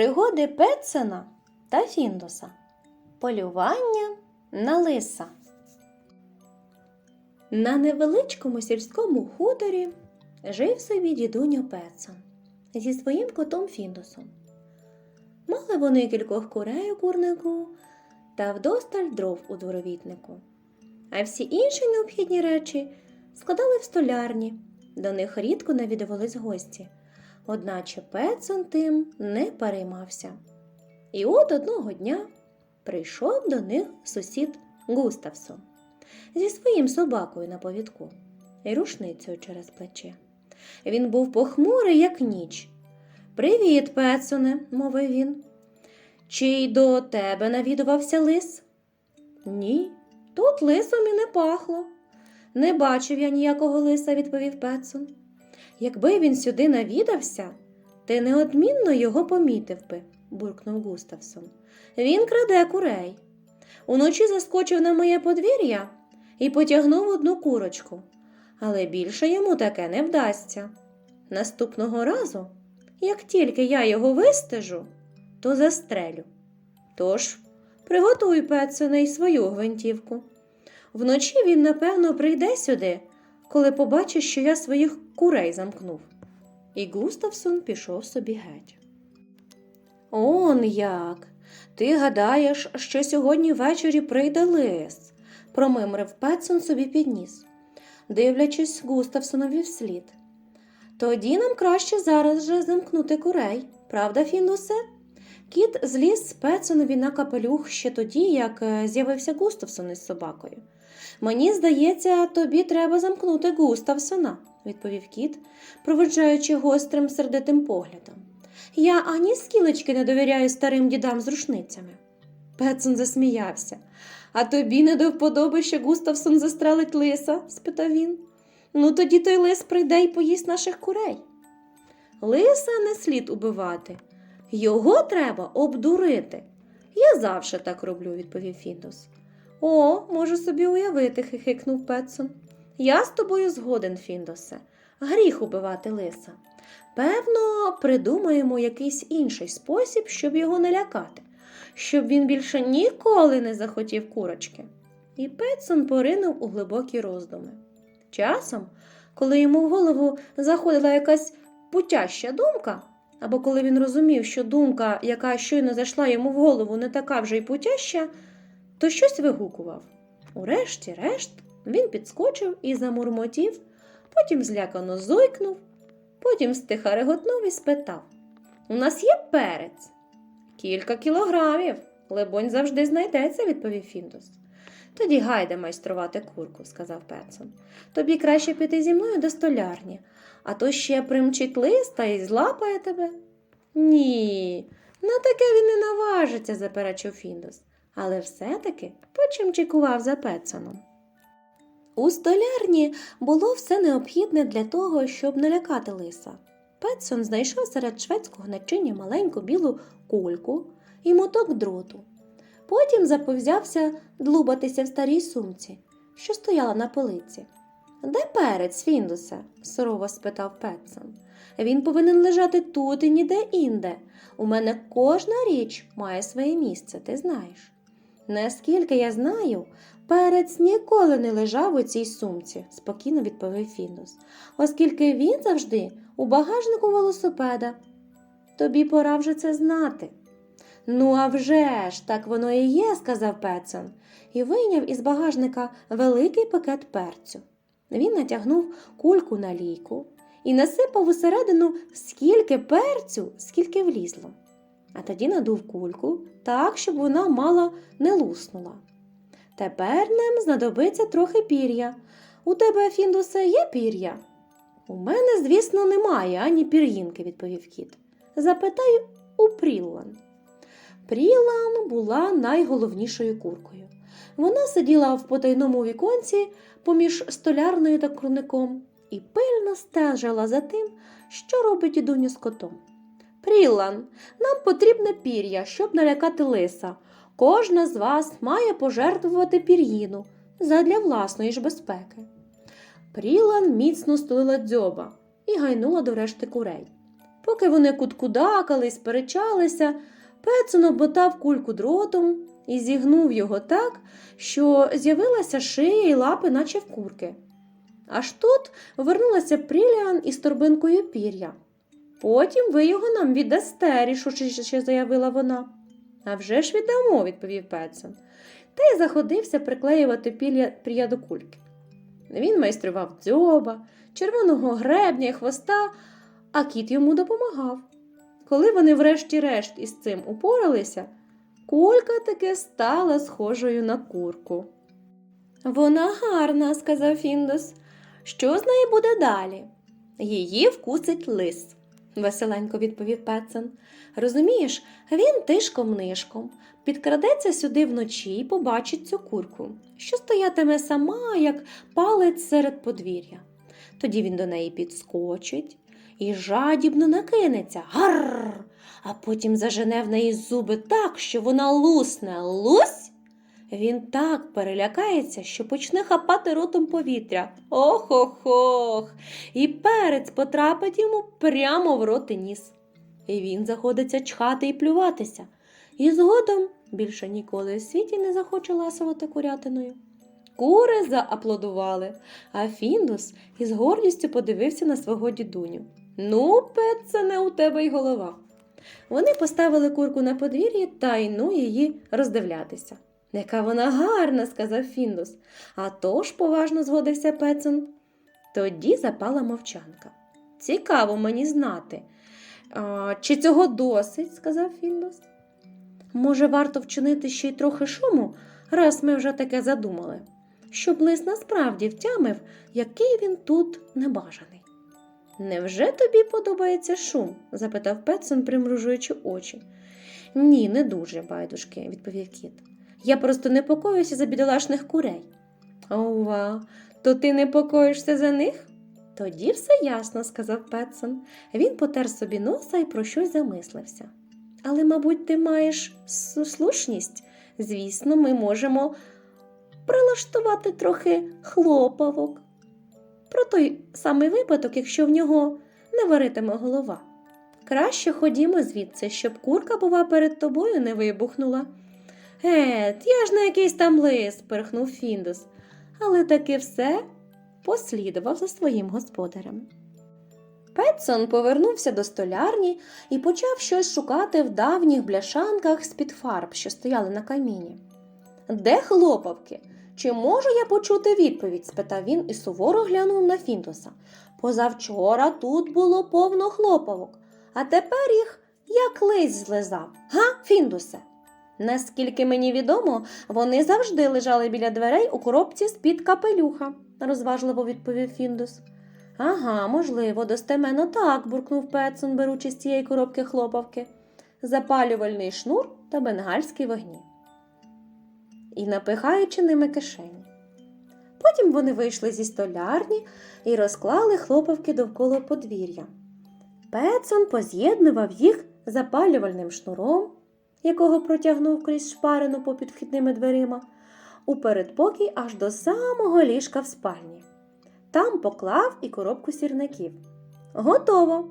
Пригоди Петсена та Фіндуса. Полювання на лиса. На невеличкому сільському хуторі жив собі дідуньо Петсон зі своїм котом Фіндусом. Мали вони кількох курей у курнику та вдосталь дров у дворовітнику. А всі інші необхідні речі складали в столярні, до них рідко навідувались гості. Одначе Петсон тим не переймався. І от одного дня прийшов до них сусід Густавсон зі своїм собакою на повідку і рушницею через плече. Він був похмурий, як ніч. Привіт, Петсоне, мовив він. Чи й до тебе навідувався лис? Ні, тут лисом і не пахло. Не бачив я ніякого лиса, відповів Петсон. Якби він сюди навідався, ти неодмінно його помітив би, буркнув Густавсон. Він краде курей. Уночі заскочив на моє подвір'я і потягнув одну курочку, але більше йому таке не вдасться. Наступного разу, як тільки я його вистежу, то застрелю. Тож приготуй Петсоне й свою гвинтівку. Вночі він, напевно, прийде сюди, коли побачить, що я своїх курей замкнув. І Густавсон пішов собі геть. Он як. Ти гадаєш, що сьогодні ввечері прийде лис, промимрив Петсон собі підніс, дивлячись Густавсонові вслід. Тоді нам краще зараз же замкнути курей, правда, Фіндусе? Кіт зліз Петсонові на капелюх ще тоді, як е, з'явився Густавсон із собакою. Мені здається, тобі треба замкнути Густавсона, відповів кіт, проведжаючи гострим сердитим поглядом. Я ані скілечки не довіряю старим дідам з рушницями. Петсон засміявся. А тобі не до вподоби, що Густавсон застрелить лиса? спитав він. Ну, тоді той лис прийде і поїсть наших курей. Лиса не слід убивати. Його треба обдурити. Я завжди так роблю, відповів Фіндус. О, можу собі уявити, хихикнув Петсон. Я з тобою згоден, Фіндосе. Гріх убивати лиса. Певно, придумаємо якийсь інший спосіб, щоб його не лякати, щоб він більше ніколи не захотів курочки. І Петсон поринув у глибокі роздуми. Часом, коли йому в голову заходила якась путяща думка, або коли він розумів, що думка, яка щойно зайшла йому в голову, не така вже й путяща, то щось вигукував. Урешті-решт він підскочив і замурмотів, потім злякано зойкнув, потім стиха реготнув і спитав У нас є перець? Кілька кілограмів. Лебонь завжди знайдеться, відповів Фіндус. Тоді гайде майструвати курку, сказав Петсон. Тобі краще піти зі мною до столярні, а то ще примчить листа і злапає тебе. Ні, на таке він не наважиться, заперечив Фіндус, але все-таки почимчикував за Петсоном. У столярні було все необхідне для того, щоб налякати лиса. Петсон знайшов серед шведського начиння маленьку білу кульку і моток дроту. Потім заповзявся длубатися в старій сумці, що стояла на полиці. Де перець, Фіндусе? сурово спитав Петсон. Він повинен лежати тут і ніде інде. У мене кожна річ має своє місце, ти знаєш. Наскільки я знаю, перець ніколи не лежав у цій сумці, спокійно відповів Фіндус, оскільки він завжди у багажнику велосипеда. Тобі пора вже це знати. Ну, а вже ж, так воно і є, сказав Петсон, і вийняв із багажника великий пакет перцю. Він натягнув кульку на лійку і насипав усередину скільки перцю, скільки влізло. А тоді надув кульку так, щоб вона мало не луснула. Тепер нам знадобиться трохи пір'я. У тебе, Фіндусе, є пір'я? У мене, звісно, немає ані пір'їнки, відповів кіт. Запитай у Пріллан. Прілан була найголовнішою куркою. Вона сиділа в потайному віконці поміж столярною та курником і пильно стежила за тим, що робить дідуню з котом. Прілан, нам потрібне пір'я, щоб налякати лиса. Кожна з вас має пожертвувати пір'їну задля власної ж безпеки. Прілан міцно стулила дзьоба і гайнула до решти курей. Поки вони куткудакали, сперечалися, Петсон обмотав кульку дротом і зігнув його так, що з'явилася шия і лапи, наче в курки. Аж тут вернулася Пріліан із торбинкою пір'я. Потім ви його нам віддасте, рішуче заявила вона. «А вже ж віддамо, відповів Петсон, та й заходився приклеювати пір'я до кульки. Він майстрував дзьоба, червоного гребня і хвоста, а кіт йому допомагав. Коли вони врешті-решт із цим упоралися, кулька таки стала схожою на курку. Вона гарна, сказав Фіндус. Що з нею буде далі? Її вкусить лис, веселенько відповів Петсон. Розумієш, він тишком нишком підкрадеться сюди вночі і побачить цю курку, що стоятиме сама, як палець серед подвір'я. Тоді він до неї підскочить і жадібно накинеться. Гарр! А потім зажене в неї зуби так, що вона лусне. Лусь! Він так перелякається, що почне хапати ротом повітря. Ох-ох-ох! І перець потрапить йому прямо в рот і ніс. І він заходиться чхати і плюватися. І згодом більше ніколи у світі не захоче ласувати курятиною. Кури зааплодували, а Фіндус із гордістю подивився на свого дідуню. Ну, пет, це не у тебе й голова. Вони поставили курку на подвір'ї та й ну її роздивлятися. Яка вона гарна, сказав Фіндус. А тож, поважно згодився Петсон. Тоді запала мовчанка. Цікаво мені знати. А, чи цього досить, сказав Фіндус. Може, варто вчинити ще й трохи шуму, раз ми вже таке задумали, щоб лис насправді втямив, який він тут небажаний. Невже тобі подобається шум? запитав Петсон, примружуючи очі. Ні, не дуже, байдужки, відповів кіт. Я просто непокоюся за бідолашних курей. Ова, то ти непокоїшся за них? Тоді все ясно, сказав Петсон. Він потер собі носа і про щось замислився. Але, мабуть, ти маєш слушність. Звісно, ми можемо прилаштувати трохи хлопавок. Про той самий випадок, якщо в нього не варитиме голова. Краще ходімо звідси, щоб курка, бува, перед тобою не вибухнула. Гет, я ж не якийсь там лис, перхнув Фіндус, але таки все послідував за своїм господарем. Петсон повернувся до столярні і почав щось шукати в давніх бляшанках з-під фарб, що стояли на каміні. Де хлопавки? Чи можу я почути відповідь? спитав він і суворо глянув на Фіндуса. Позавчора тут було повно хлопавок, а тепер їх як лись злизав. Га, Фіндусе? Наскільки мені відомо, вони завжди лежали біля дверей у коробці з-під капелюха, розважливо відповів Фіндус. Ага, можливо, достеменно так, буркнув Петсон, беручи з цієї коробки хлопавки, запалювальний шнур та бенгальські вогні. І напихаючи ними кишені. Потім вони вийшли зі столярні і розклали хлопавки довкола подвір'я. Петсон поз'єднував їх запалювальним шнуром, якого протягнув крізь шпарину попід вхідними дверима, у передпокій аж до самого ліжка в спальні. Там поклав і коробку сірників. Готово.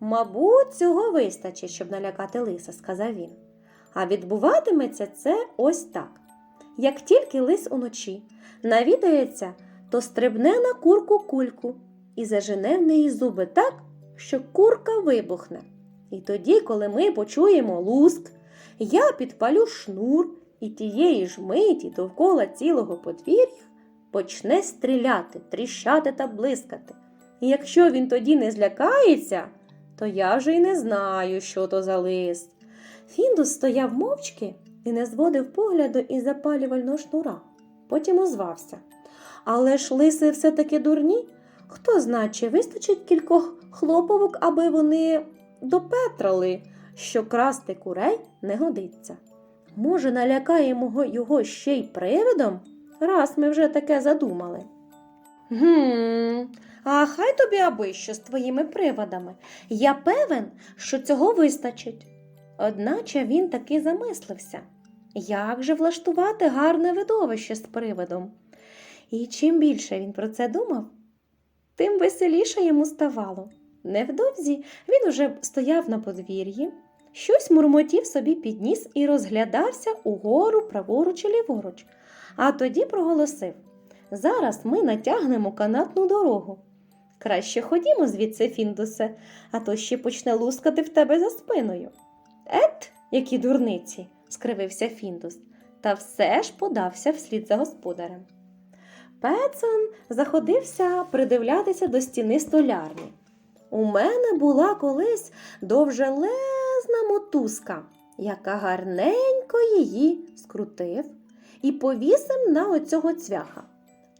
Мабуть, цього вистачить, щоб налякати лиса, сказав він. А відбуватиметься це ось так. Як тільки лис уночі навідається, то стрибне на курку кульку і зажене в неї зуби так, що курка вибухне. І тоді, коли ми почуємо луск, я підпалю шнур і тієї ж миті довкола цілого подвір'я почне стріляти, тріщати та блискати. І якщо він тоді не злякається, то я вже й не знаю, що то за лист. Фіндус стояв мовчки і не зводив погляду із запалювального шнура. Потім озвався. Але ж лиси все-таки дурні. Хто знає, чи вистачить кількох хлоповок, аби вони допетрали, що красти курей не годиться. Може, налякаємо його ще й привидом, раз ми вже таке задумали. Гм, а хай тобі аби що з твоїми приводами. Я певен, що цього вистачить. Одначе він таки замислився, як же влаштувати гарне видовище з привидом. І чим більше він про це думав, тим веселіше йому ставало. Невдовзі він уже стояв на подвір'ї, щось мурмотів собі підніс і розглядався угору праворуч і ліворуч, а тоді проголосив Зараз ми натягнемо канатну дорогу. Краще ходімо звідси, Фіндусе, а то ще почне лускати в тебе за спиною. Ет, які дурниці, скривився Фіндус, та все ж подався вслід за господарем. Пецон заходився придивлятися до стіни столярні. У мене була колись довжелезна мотузка, яка гарненько її скрутив і повісив на оцього цвяха.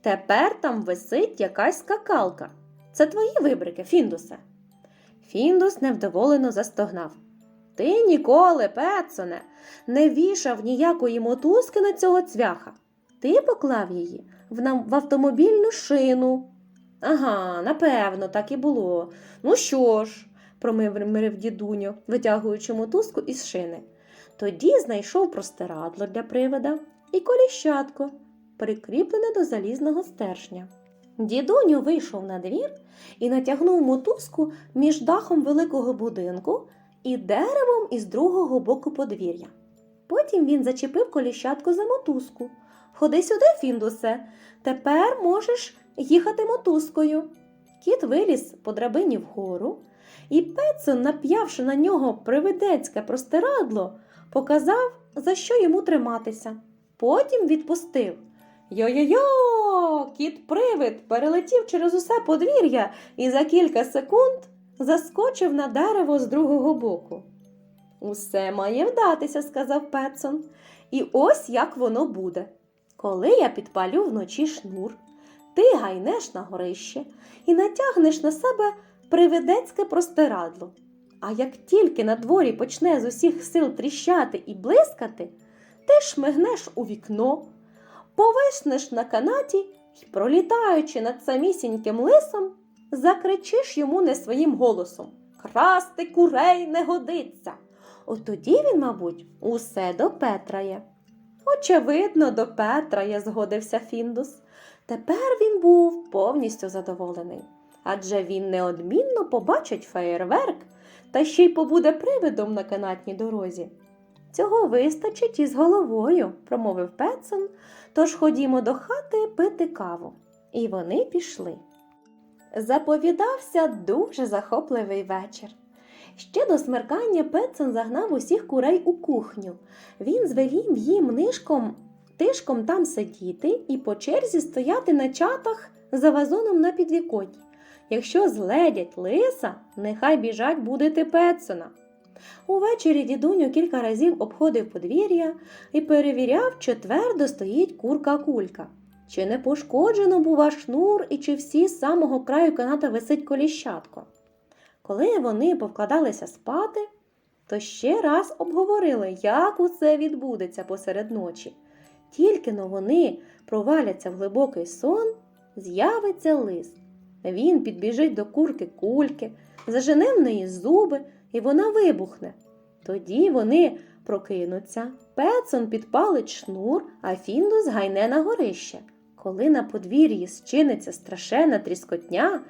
Тепер там висить якась скакалка. Це твої вибрики, Фіндусе. Фіндус невдоволено застогнав. Ти ніколи, Петсоне, не вішав ніякої мотузки на цього цвяха. Ти поклав її в автомобільну шину. Ага, напевно, так і було. Ну що ж, промиврив дідуньо, витягуючи мотузку із шини. Тоді знайшов простирадло для привода і коліщатко, прикріплене до залізного стержня. Дідуню вийшов на двір і натягнув мотузку між дахом великого будинку і деревом із другого боку подвір'я. Потім він зачепив коліщатку за мотузку. Ходи сюди, Фіндусе, тепер можеш їхати мотузкою. Кіт виліз по драбині вгору, і Петсон, нап'явши на нього привидецьке простирадло, показав, за що йому триматися. Потім відпустив. Йо-йо-йо! Кіт-привид перелетів через усе подвір'я і за кілька секунд заскочив на дерево з другого боку. Усе має вдатися, сказав Петсон. І ось як воно буде. Коли я підпалю вночі шнур, ти гайнеш на горище і натягнеш на себе привидецьке простирадло. А як тільки на дворі почне з усіх сил тріщати і блискати, ти шмигнеш у вікно, повиснеш на канаті і, пролітаючи над самісіньким лисом, закричиш йому не своїм голосом Красти курей не годиться. От тоді він, мабуть, усе допетрає. Очевидно, допетрає, згодився Фіндус. Тепер він був повністю задоволений, адже він неодмінно побачить феєрверк та ще й побуде привидом на канатній дорозі. Цього вистачить із головою, промовив Петсон, тож ходімо до хати пити каву. І вони пішли. Заповідався дуже захопливий вечір. Ще до смеркання Петсон загнав усіх курей у кухню. Він звелів їм нишком тишком там сидіти і по черзі стояти на чатах за вазоном на підвіконні. Якщо зледять лиса, нехай біжать будити Петсона. Увечері дідуню кілька разів обходив подвір'я і перевіряв, чи твердо стоїть курка кулька. Чи не пошкоджено, бува, шнур і чи всі з самого краю каната висить коліщатко. Коли вони повкладалися спати, то ще раз обговорили, як усе відбудеться посеред ночі. Тільки но вони проваляться в глибокий сон, з'явиться лис. Він підбіжить до курки кульки, зажене в неї зуби, і вона вибухне. Тоді вони прокинуться, Петсон підпалить шнур, а Фіндус гайне на горище. Коли на подвір'ї зчиниться страшенна тріскотня,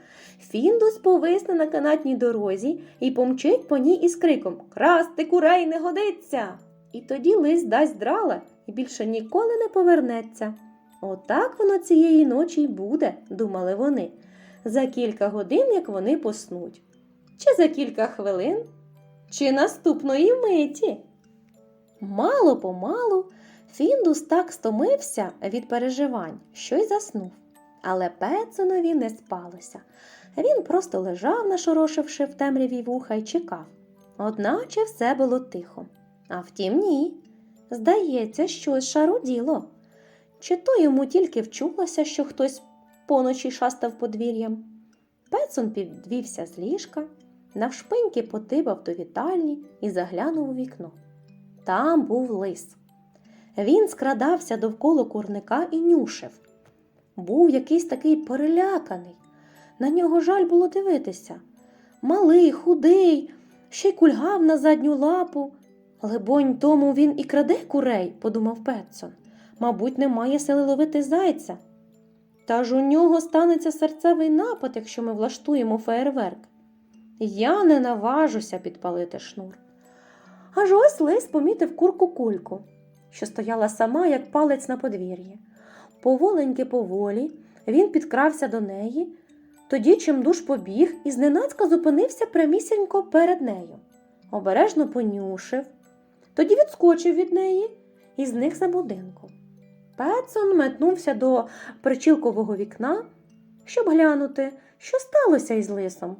Фіндус повисне на канатній дорозі і помчить по ній із криком Красти курей не годиться. І тоді лис дасть драла і більше ніколи не повернеться. Отак воно цієї ночі й буде, думали вони, за кілька годин, як вони поснуть, чи за кілька хвилин, чи наступної миті. Мало помалу Фіндус так стомився від переживань, що й заснув. Але Петсонові не спалося. Він просто лежав, нашорошивши в темряві вуха, й чекав. Одначе все було тихо. А втім, ні. Здається, щось шаруділо. Чи то йому тільки вчулося, що хтось поночі шастав подвір'ям. Петсон підвівся з ліжка, навшпиньки потибав до вітальні і заглянув у вікно. Там був лис. Він скрадався довкола курника і нюшив. Був якийсь такий переляканий. На нього жаль було дивитися. Малий, худий, ще й кульгав на задню лапу. Либонь, тому він і краде курей, подумав Петсон. Мабуть, немає сили ловити зайця. Та ж у нього станеться серцевий напад, якщо ми влаштуємо феєрверк. Я не наважуся підпалити шнур. Аж ось лис помітив курку кульку, що стояла сама, як палець на подвір'ї. Поволеньки поволі він підкрався до неї, тоді чимдуж побіг і зненацька зупинився прямісінько перед нею. Обережно понюшив, тоді відскочив від неї і зник за будинком. Петсон метнувся до причілкового вікна, щоб глянути, що сталося із лисом.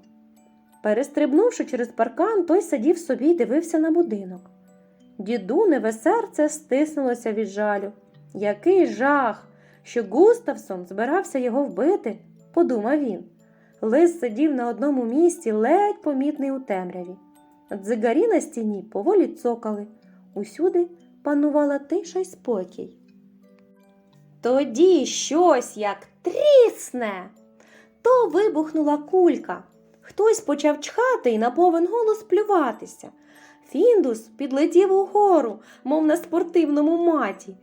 Перестрибнувши через паркан, той сидів собі й дивився на будинок. Дідуневе серце стиснулося від жалю. Який жах, що Густавсон збирався його вбити, подумав він. Лис сидів на одному місці, ледь помітний у темряві. Дзигарі на стіні поволі цокали. Усюди панувала тиша й спокій. Тоді щось як трісне. То вибухнула кулька. Хтось почав чхати і на повен голос плюватися. Фіндус підлетів угору, мов на спортивному маті,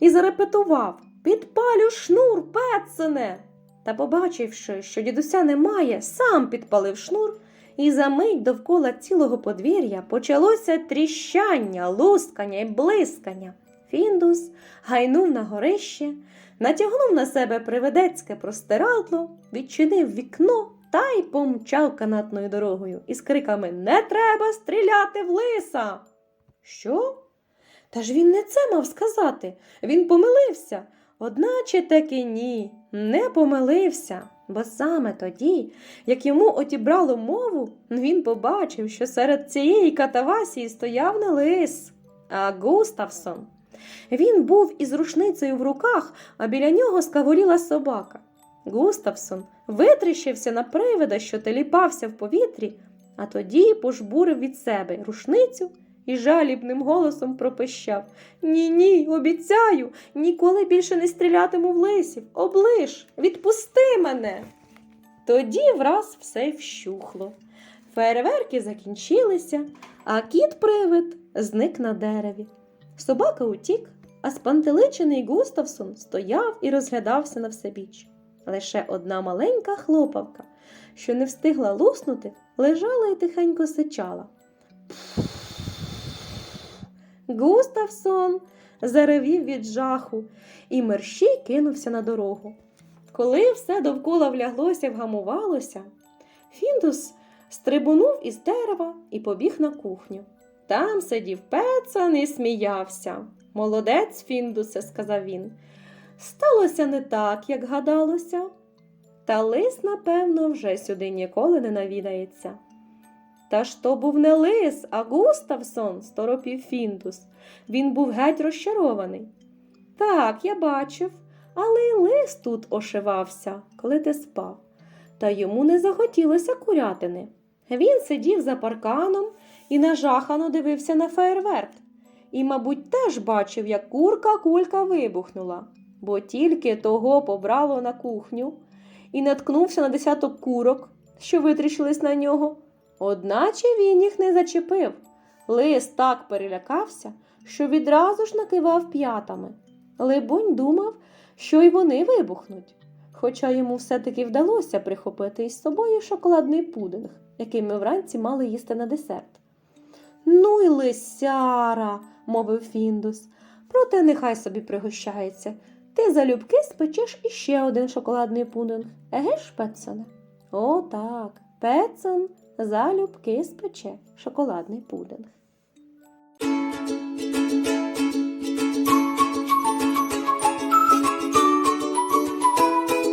і зарепетував Підпалю шнур, Петсоне. Та, побачивши, що дідуся немає, сам підпалив шнур, і за мить довкола цілого подвір'я почалося тріщання, лускання й блискання. Фіндус гайнув на горище, натягнув на себе приведецьке простирадло, відчинив вікно та й помчав канатною дорогою із криками Не треба стріляти в лиса. Що? Та ж він не це мав сказати. Він помилився. Одначе таки ні, не помилився, бо саме тоді, як йому отібрало мову, він побачив, що серед цієї катавасії стояв не лис, а Густавсон. Він був із рушницею в руках, а біля нього скаволіла собака. Густавсон витріщився на привида, що теліпався в повітрі, а тоді пожбурив від себе рушницю і жалібним голосом пропищав Ні, ні, обіцяю, ніколи більше не стрілятиму в лисів. Оближ, відпусти мене. Тоді враз все вщухло. Фейерверки закінчилися, а кіт-привид зник на дереві. Собака утік, а спантеличений Густавсон стояв і розглядався на всебіч. Лише одна маленька хлопавка, що не встигла луснути, лежала і тихенько сичала. Густавсон заревів від жаху і мерщій кинувся на дорогу. Коли все довкола вляглося вгамувалося, Фіндус стрибунув із дерева і побіг на кухню. Там сидів Пецан і сміявся. Молодець, Фіндусе, сказав він. Сталося не так, як гадалося. Та лис, напевно, вже сюди ніколи не навідається. Та ж то був не лис, а Густавсон, сторопів Фіндус. Він був геть розчарований. Так, я бачив, але й лис тут ошивався, коли ти спав. Та йому не захотілося курятини. Він сидів за парканом і нажахано дивився на фейерверк. І, мабуть, теж бачив, як курка кулька вибухнула, бо тільки того побрало на кухню і наткнувся на десяток курок, що витріщились на нього. Одначе він їх не зачепив. Лис так перелякався, що відразу ж накивав п'ятами. Либонь думав, що й вони вибухнуть. Хоча йому все-таки вдалося прихопити із собою шоколадний пудинг, який ми вранці мали їсти на десерт. Ну й лисяра, мовив Фіндус. Проте нехай собі пригощається. Ти залюбки спечеш іще один шоколадний пудинг. Еге ж, Петсоне? О, так, Петсон залюбки спече шоколадний пудинг.